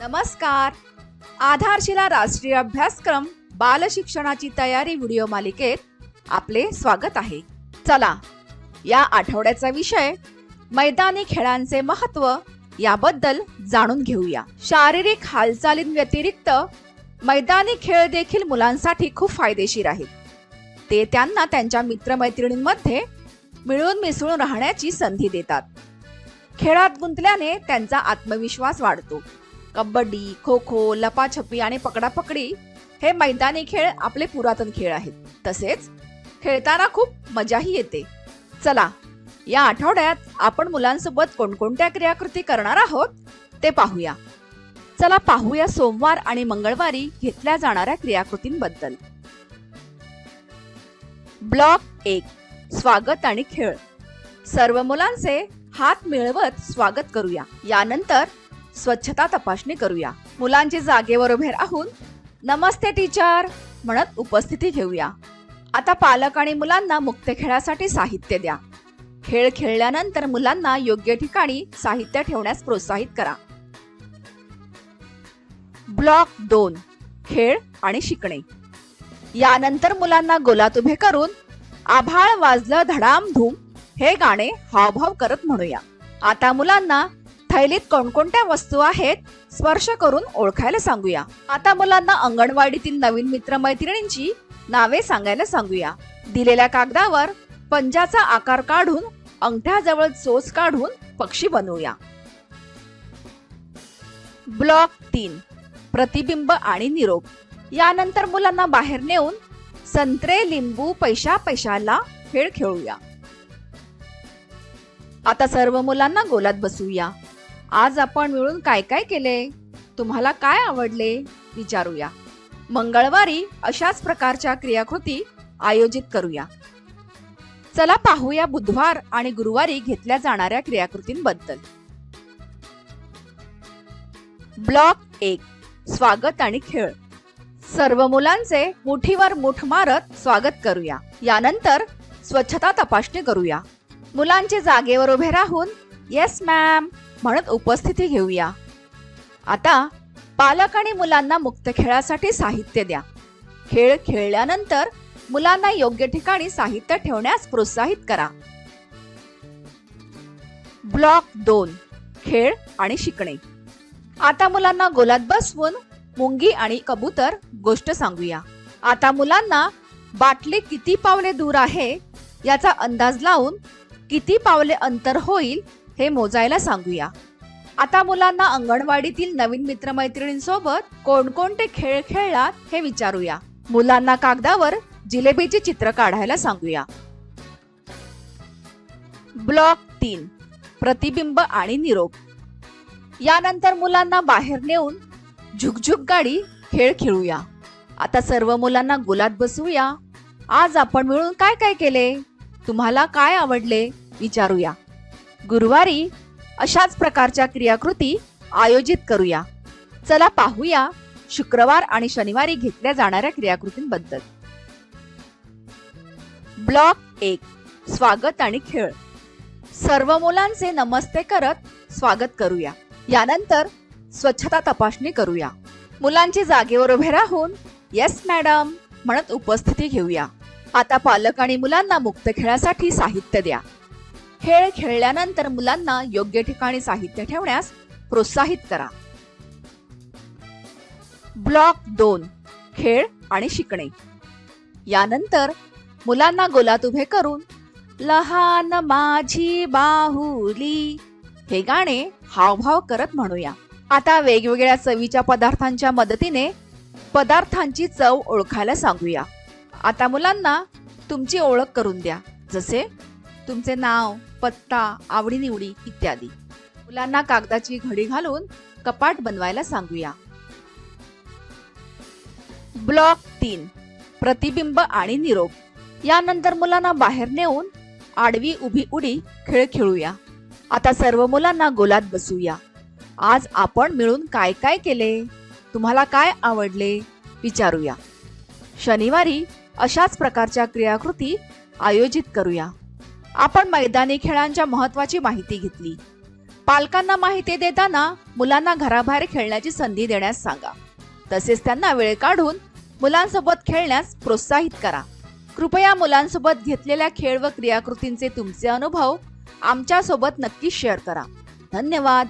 नमस्कार. आधारशिला राष्ट्रीय अभ्यासक्रम बाल शिक्षणाची तयारी व्हिडिओ मालिकेत आपले स्वागत आहे. चला या आठवड्याचा विषय मैदानी खेळांचे महत्त्व याबद्दल जाणून घेऊया. शारीरिक हालचालींव्यतिरिक्त मैदानी खेळ देखील मुलांसाठी खूप फायदेशीर आहेत. ते त्यांना त्यांच्या मित्रमैत्रिणींमध्ये मिळून मिसळून राहण्याची संधी देतात. खेळात गुंतल्याने त्यांचा आत्मविश्वास वाढतो. कबड्डी खो खो लपाछपी आणि पकडापकडी हे मैदानी खेळ आपले पुरातन खेळ आहेत. तसेच खेळताना खूप मजाही येते. चला या आठवड्यात आपण मुलांसोबत कोणकोणत्या क्रियाकृती करणार आहोत ते पाहूया. चला पाहूया सोमवार आणि मंगळवारी घेतल्या जाणाऱ्या क्रियाकृतींबद्दल. ब्लॉक एक स्वागत आणि खेळ. सर्व मुलांचे हात मिळवत स्वागत करूया. यानंतर स्वच्छता तपासणी करूया. मुलांची जागेवर उभे राहून नमस्ते टीचर म्हणत उपस्थिती घेऊया. आता पालक आणि मुलांना मुक्त खेळासाठी साहित्य द्या. खेळ खेळल्यानंतर मुलांना योग्य ठिकाणी साहित्य ठेवण्यास प्रोत्साहित करा. ब्लॉक दोन खेळ आणि शिकणे. यानंतर मुलांना गोलात उभे करून आभाळ वाजलं धडाम धूम हे गाणे हावभाव करत म्हणूया. आता मुलांना थैलीत कोणकोणत्या वस्तू आहेत स्पर्श करून ओळखायला सांगूया. आता मुलांना अंगणवाडीतील नवीन मित्रमैत्रिणींची नावे सांगायला सांगूया. दिलेल्या कागदावर पंजाचा आकार काढून अंगठ्याजवळ चोच काढून पक्षी बनवूया. ब्लॉक तीन प्रतिबिंब आणि निरोप. यानंतर मुलांना बाहेर नेऊन संत्रे लिंबू पैशा पैशाला खेळ खेळूया. आता सर्व मुलांना गोलात बसूया आज आपण मिळून काय काय केले? तुम्हाला काय आवडले? विचारूया. मंगळवारी अशाच प्रकारच्या क्रियाकृती आयोजित करूया. चला पाहूया बुधवार आणि गुरुवारी घेतल्या जाणाऱ्या क्रियाकृतींबद्दल. ब्लॉक एक. स्वागत आणि खेळ. सर्व मुलांचे मुठीवर मुठ मारत स्वागत करूया. यानंतर स्वच्छता तपासणी करूया. मुलांचे जागेवर उभे राहून येस मॅम म्हणत उपस्थिती घेऊया. आता पालक आणि मुलांना मुक्त खेळासाठी साहित्य द्या. खेळ खेळल्यानंतर मुलांना योग्य ठिकाणी साहित्य ठेवण्यास प्रोत्साहित करा. ब्लॉक दोन खेळ आणि शिकणे. आता मुलांना गोलात बसवून मुंगी आणि कबूतर गोष्ट सांगूया. आता मुलांना बाटली किती पावले दूर आहे याचा अंदाज लावून किती पावले अंतर होईल हे मोजायला सांगूया. आता मुलांना अंगणवाडीतील नवीन मित्रमैत्रिणींसोबत कोणकोणते खेळ खेळलात हे विचारूया. मुलांना कागदावर जिलेबीचे चित्र काढायला सांगूया. ब्लॉक तीन प्रतिबिंब आणि निरोप. यानंतर मुलांना बाहेर नेऊन झुकझुक गाडी खेळ खेळूया. आता सर्व मुलांना गुलात बसवूया. आज आपण मिळून काय काय केले? तुम्हाला काय आवडले? विचारूया. गुरुवारी अशाच प्रकारच्या क्रियाकृती आयोजित करूया. चला पाहूया शुक्रवार आणि शनिवारी घेतल्या जाणाऱ्या क्रियाकृतींबद्दल. ब्लॉक एक स्वागत आणि खेळ. सर्व मुलांचे नमस्ते करत स्वागत करूया. यानंतर स्वच्छता तपासणी करूया. मुलांची जागेवर उभे राहून येस मॅडम म्हणत उपस्थिती घेऊया. आता पालक आणि मुलांना मुक्त खेळासाठी साहित्य द्या. खेळ खेळल्यानंतर मुलांना योग्य ठिकाणी साहित्य ठेवण्यास प्रोत्साहित करा. ब्लॉक दोन खेळ आणि शिकणे. यानंतर मुलांना गोलात उभे करून लहान माझी बाहुली हे गाणे हावभाव करत म्हणूया. आता वेगवेगळ्या चवीच्या पदार्थांच्या मदतीने पदार्थांची चव ओळखायला सांगूया. आता मुलांना तुमची ओळख करून द्या. जसे तुमचे नाव पत्ता आवडीनिवडी इत्यादी. मुलांना कागदाची घडी घालून कपाट बनवायला सांगूया. ब्लॉक तीन. प्रतिबिंब आणि निरोप. यानंतर मुलांना बाहेर नेऊन आडवी उभी उडी खेळ खेळूया. आता सर्व मुलांना गोलात बसूया आज आपण मिळून काय काय केले? तुम्हाला काय आवडले? विचारूया. शनिवारी अशाच प्रकारच्या क्रियाकृती आयोजित करूया. आपण मैदानी खेळांच्या महत्वाची माहिती घेतली. पालकांना माहिती देताना मुलांना घराबाहेर खेळण्याची संधी देण्यास सांगा. तसेच त्यांना वेळ काढून मुलांसोबत खेळण्यास प्रोत्साहित करा. कृपया मुलांसोबत घेतलेल्या खेळ व क्रियाकृतींचे तुमचे अनुभव आमच्यासोबत नक्की शेअर करा. धन्यवाद.